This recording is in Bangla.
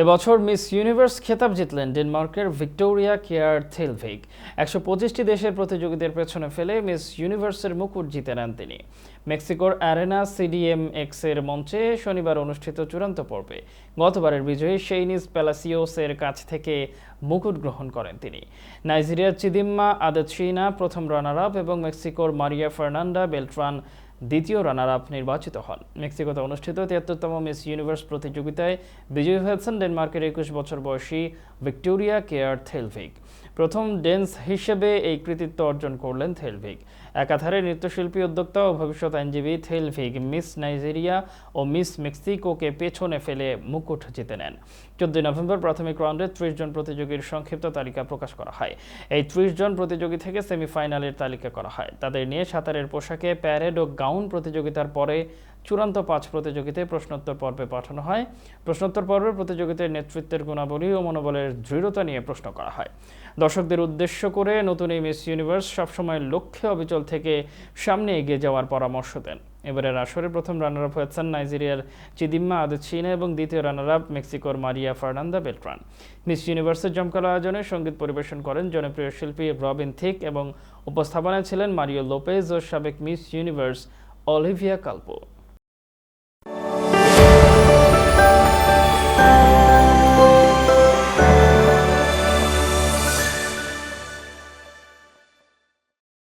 এবছর মিস ইউনিভার্স খেতাব জিতলেন ডেনমার্কের ভিক্টোরিয়া কেয়ার থেলভিক একশো পঁচিশটি দেশের প্রতিযোগীদের পেছনে ফেলে মিস ইউনিভার্সের মুকুট জিতে নেন তিনি। মেক্সিকোর অ্যারেনা সিডিএম এক্সের মঞ্চে শনিবার অনুষ্ঠিত চূড়ান্ত পর্বে। গতবারের বিজয়ী সেইনিস প্যালাসিওসের কাছ থেকে মুকুট গ্রহণ করেন তিনি। নাইজেরিয়ার চিদিম্মা আদেচিনা প্রথম রানার আপ এবং মেক্সিকোর মারিয়া ফার্নান্ডা বেলট্রান দ্বিতীয় রানার আপ নির্বাচিত হন। মেক্সিকোতে অনুষ্ঠিত তিয়াত্তরতম মিস ইউনিভার্স প্রতিযোগিতায় বিজয়ী হয়েছেন ডেনমার্কের একুশ বছর বয়সী ভিক্টোরিয়া কেয়ার থেলভিক প্রথম ডেন্স হিসেবে এই কৃতিত্ব অর্জন করলেন থেলভিক একাধারে নৃত্যশিল্পী উদ্যোক্তা ও ভবিষ্যৎ আইনজীবী থেলভিক মিস নাইজেরিয়া ও মিস মেক্সিকোকে পেছনে ফেলে মুকুট জিতে নেন। চোদ্দই নভেম্বর প্রাথমিক রাউন্ডে ত্রিশ জন প্রতিযোগীর সংক্ষিপ্ত তালিকা প্রকাশ করা হয়। এই ত্রিশ জন প্রতিযোগী থেকে সেমিফাইনালের তালিকা করা হয়। তাদের নিয়ে সাঁতারের পোশাকে প্যারেড ও গাউন প্রতিযোগিতার পরে চূড়ান্ত পাঁচ প্রতিযোগিতায় প্রশ্নোত্তর পর্বে পাঠানো হয়। প্রশ্নোত্তর পর্বে প্রতিযোগিতার নেতৃত্বের গুণাবলী ও মনোবলের দৃঢ়তা নিয়ে প্রশ্ন করা হয়। দর্শকদের উদ্দেশ্য করে নতুন এই মিস ইউনিভার্স সবসময় লক্ষ্যে অবিচল থেকে সামনে এগিয়ে যাওয়ার পরামর্শ দেন। এবারের আসরে প্রথম রানার আপ হয়েছেন নাইজেরিয়ার চিদিম্মা আদেচিনা এবং দ্বিতীয় রানার আপ মেক্সিকোর মারিয়া ফার্নান্দা বেলট্রান। মিস ইউনিভার্সের জমকালো আয়োজনে সংগীত পরিবেশন করেন জনপ্রিয় শিল্পী রবিন থিক এবং উপস্থাপনায় ছিলেন মারিও লোপেজ ও সাবেক মিস ইউনিভার্স অলিভিয়া কালপো।